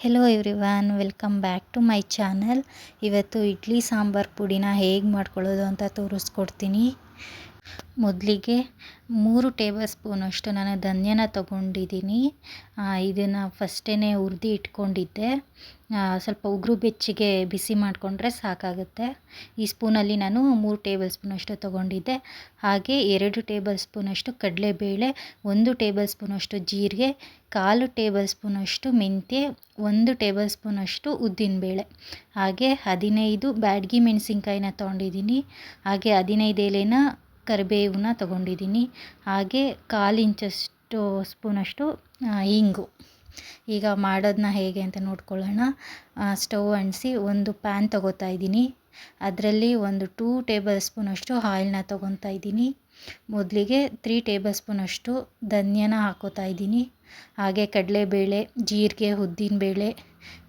Hello everyone welcome back to my channel ಇವತ್ತು ಇಡ್ಲಿ ಸಾಂಬಾರು ಪುಡಿನ ಹೇಗೆ ಮಾಡ್ಕೊಳ್ಳೋದು ಅಂತ ತೋರಿಸ್ಕೊಡ್ತೀನಿ. ಮೊದಲಿಗೆ ಮೂರು ಟೇಬಲ್ ಸ್ಪೂನಷ್ಟು ನಾನು ಧನ್ಯನ ತೊಗೊಂಡಿದ್ದೀನಿ. ಇದನ್ನು ಫಸ್ಟೇ ಹುರಿದು ಇಟ್ಕೊಂಡಿದ್ದೆ. ಸ್ವಲ್ಪ ಉಗುರು ಬೆಚ್ಚಗೆ ಬಿಸಿ ಮಾಡಿಕೊಂಡ್ರೆ ಸಾಕಾಗುತ್ತೆ. ಈ ಸ್ಪೂನಲ್ಲಿ ನಾನು ಮೂರು ಟೇಬಲ್ ಸ್ಪೂನಷ್ಟು ತೊಗೊಂಡಿದ್ದೆ. ಹಾಗೆ ಎರಡು ಟೇಬಲ್ ಸ್ಪೂನಷ್ಟು ಕಡಲೆಬೇಳೆ, ಒಂದು ಟೇಬಲ್ ಸ್ಪೂನಷ್ಟು ಜೀರಿಗೆ, ಕಾಲು ಟೇಬಲ್ ಸ್ಪೂನಷ್ಟು ಮೆಂತ್ಯ, ಒಂದು ಟೇಬಲ್ ಸ್ಪೂನಷ್ಟು ಉದ್ದಿನಬೇಳೆ. ಹಾಗೆ ಹದಿನೈದು ಬ್ಯಾಡಗಿ ಮೆಣಸಿನ್ಕಾಯಿನ ತೊಗೊಂಡಿದ್ದೀನಿ. ಹಾಗೆ ಹದಿನೈದು ಎಲೆನ ಕರಿಬೇವನ್ನ ತಗೊಂಡಿದ್ದೀನಿ. ಹಾಗೆ ಕಾಲು ಇಂಚಷ್ಟು ಸ್ಪೂನಷ್ಟು ಇಂಗು. ಈಗ ಮಾಡೋದನ್ನ ಹೇಗೆ ಅಂತ ನೋಡ್ಕೊಳ್ಳೋಣ. ಸ್ಟವ್ ಅಂಟಿಸಿ ಒಂದು ಪ್ಯಾನ್ ತೊಗೋತಾ ಇದ್ದೀನಿ. ಅದರಲ್ಲಿ ಒಂದು ಟೂ ಟೇಬಲ್ ಸ್ಪೂನಷ್ಟು ಆಯಿಲ್ನ ತೊಗೊತಾ ಇದ್ದೀನಿ. ಮೊದಲಿಗೆ ತ್ರೀ ಟೇಬಲ್ ಸ್ಪೂನಷ್ಟು ಧನ್ಯನ ಹಾಕೋತಾ ಇದ್ದೀನಿ. ಹಾಗೆ ಕಡಲೆಬೇಳೆ, ಜೀರಿಗೆ ಉದ್ದಿನಬೇಳೆ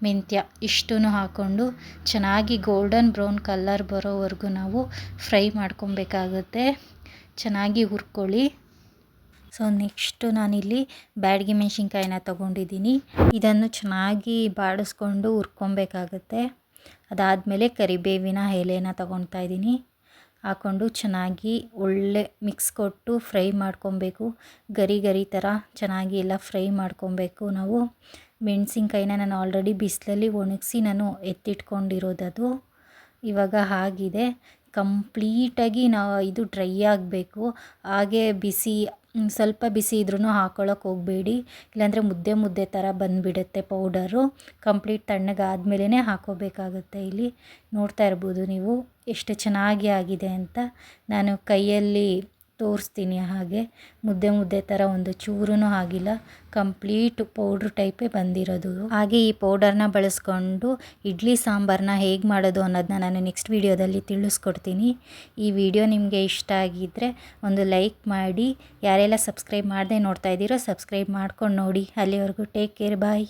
ಮೆಂತ್ಯ ಇಷ್ಟೂ ಹಾಕ್ಕೊಂಡು ಚೆನ್ನಾಗಿ ಗೋಲ್ಡನ್ ಬ್ರೌನ್ ಕಲ್ಲರ್ ಬರೋವರೆಗೂ ನಾವು ಫ್ರೈ ಮಾಡ್ಕೊಬೇಕಾಗುತ್ತೆ. ಚೆನ್ನಾಗಿ ಹುರ್ಕೊಳ್ಳಿ. ಸೊ ನೆಕ್ಸ್ಟು ನಾನಿಲ್ಲಿ ಬ್ಯಾಡಗಿ ಮೆಣಸಿನ್ಕಾಯಿನ ತೊಗೊಂಡಿದ್ದೀನಿ. ಇದನ್ನು ಚೆನ್ನಾಗಿ ಬಾಡಿಸ್ಕೊಂಡು ಹುರ್ಕೊಬೇಕಾಗತ್ತೆ. ಅದಾದಮೇಲೆ ಕರಿಬೇವಿನ ಎಲೆನ ತೊಗೊತಾ ಇದ್ದೀನಿ. ಹಾಕ್ಕೊಂಡು ಚೆನ್ನಾಗಿ ಒಳ್ಳೆ ಮಿಕ್ಸ್ ಕೊಟ್ಟು ಫ್ರೈ ಮಾಡ್ಕೊಬೇಕು. ಗರಿ ಗರಿ ಥರ ಚೆನ್ನಾಗಿ ಎಲ್ಲ ಫ್ರೈ ಮಾಡ್ಕೊಬೇಕು ನಾವು. ಮೆಣಸಿನ್ಕಾಯಿನ ನಾನು ಆಲ್ರೆಡಿ ಬಿಸಿಲಲ್ಲಿ ಒಣಗಿಸಿ ನಾನು ಎತ್ತಿಟ್ಕೊಂಡಿರೋದದು. ಇವಾಗ ಆಗಿದೆ ಕಂಪ್ಲೀಟಾಗಿ ನಾವು ಇದು ಡ್ರೈ ಆಗಬೇಕು. ಹಾಗೆ ಬಿಸಿ ಸ್ವಲ್ಪ ಬಿಸಿ ಇದ್ರೂ ಹಾಕೊಳ್ಳೋಕೆ ಹೋಗಬೇಡಿ. ಇಲ್ಲಾಂದರೆ ಮುದ್ದೆ ಮುದ್ದೆ ಥರ ಬಂದುಬಿಡುತ್ತೆ ಪೌಡರು. ಕಂಪ್ಲೀಟ್ ತಣ್ಣಗಾದ್ಮೇಲೇ ಹಾಕೋಬೇಕಾಗುತ್ತೆ ಇಲ್ಲಿ. ನೋಡ್ತಾ ಇರ್ಬೋದು ನೀವು ಎಷ್ಟು ಚೆನ್ನಾಗಿ ಆಗಿದೆ ಅಂತ. ನಾನು ಕೈಯಲ್ಲಿ ತೋರಿಸ್ತೀನಿ ಹಾಗೆ. ಮುದ್ದೆ ಮುದ್ದೆ ಥರ ಒಂದು ಚೂರೂ ಆಗಿಲ್ಲ. ಕಂಪ್ಲೀಟ್ ಪೌಡ್ರ್ ಟೈಪೇ ಬಂದಿರೋದು. ಹಾಗೆ ಈ ಪೌಡರ್ನ ಬಳಸ್ಕೊಂಡು ಇಡ್ಲಿ ಸಾಂಬಾರನ್ನ ಹೇಗೆ ಮಾಡೋದು ಅನ್ನೋದನ್ನ ನಾನು ನೆಕ್ಸ್ಟ್ ವೀಡಿಯೋದಲ್ಲಿ ತಿಳಿಸ್ಕೊಡ್ತೀನಿ. ಈ ವಿಡಿಯೋ ನಿಮಗೆ ಇಷ್ಟ ಆಗಿದ್ದರೆ ಒಂದು ಲೈಕ್ ಮಾಡಿ. ಯಾರೆಲ್ಲ ಸಬ್ಸ್ಕ್ರೈಬ್ ಮಾಡದೆ ನೋಡ್ತಾ ಇದ್ದೀರೋ ಸಬ್ಸ್ಕ್ರೈಬ್ ಮಾಡ್ಕೊಂಡು ನೋಡಿ. ಅಲ್ಲಿವರೆಗೂ ಟೇಕ್ ಕೇರ್ ಬಾಯ್